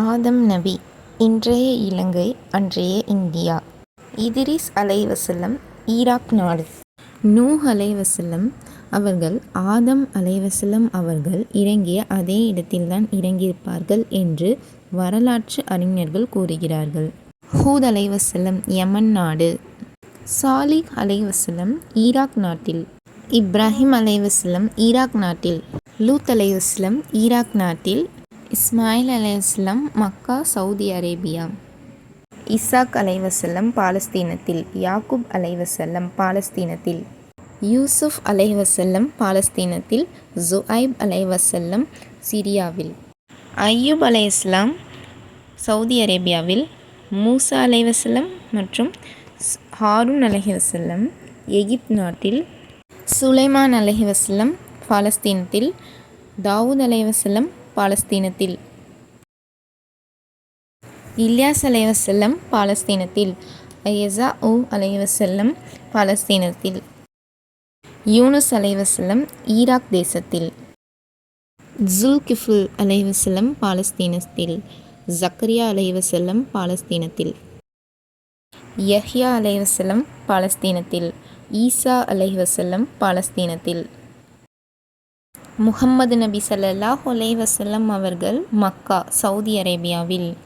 ஆதம் நபி இன்றைய இலங்கை அன்றைய இந்தியா. இதிரிஸ் அலைவசல்லம் ஈராக் நாடு. நூ அலைவசல்லம் அவர்கள் ஆதம் அலைவசல்லம் அவர்கள் இறங்கிய அதே இடத்தில்தான் இறங்கியிருப்பார்கள் என்று வரலாற்று அறிஞர்கள் கூறுகிறார்கள். ஹூத் அலைவசல்லம் யமன் நாடு. சாலிக் அலைவசல்லம் ஈராக் நாட்டில். இப்ராஹிம் அலைவசல்லம் ஈராக் நாட்டில். லூத் அலைவசல்லம் ஈராக் நாட்டில். இஸ்மாயில் அலைவாஸ்லம் மக்கா சவுதி அரேபியா. இசாக் அலைவசல்லம் பாலஸ்தீனத்தில் யாக்குப் அலைவசல்லம் பாலஸ்தீனத்தில் யூசுப் அலைவசல்லம் பாலஸ்தீனத்தில் ஜுஐப் அலைவசல்லம் சிரியாவில். ஐயூப் அலைஹிஸ்லாம் சவுதி அரேபியாவில் மூசா அலைவசல்லம் மற்றும் ஹாரூன் அலைஹிவசல்லம் எகிப்த் நாட்டில் சுலைமான் அலைஹிவசல்லம் பாலஸ்தீனத்தில் தாவூத் அலைவசல்லம் பாலஸ்தீனத்தில். இல்யாஸ் அலைவசல்லம் பாலஸ்தீனத்தில். ஐயசா உ அலைவசல்லம் பாலஸ்தீனத்தில். யூனுஸ் அலைவசல்லம் ஈராக் தேசத்தில். ஜுல்கிஃபுல் அலைவசல்லம் பாலஸ்தீனத்தில். ஜக்கரியா அலைவசல்லம் பாலஸ்தீனத்தில். யஹ்யா அலைவசல்லம் பாலஸ்தீனத்தில். ஈசா அலைவசல்லம் பாலஸ்தீனத்தில். முகம்மது நபி சல்லாஹ் அலைஹி அவர்கள் மக்கா சவுதி அரேபியாவில்.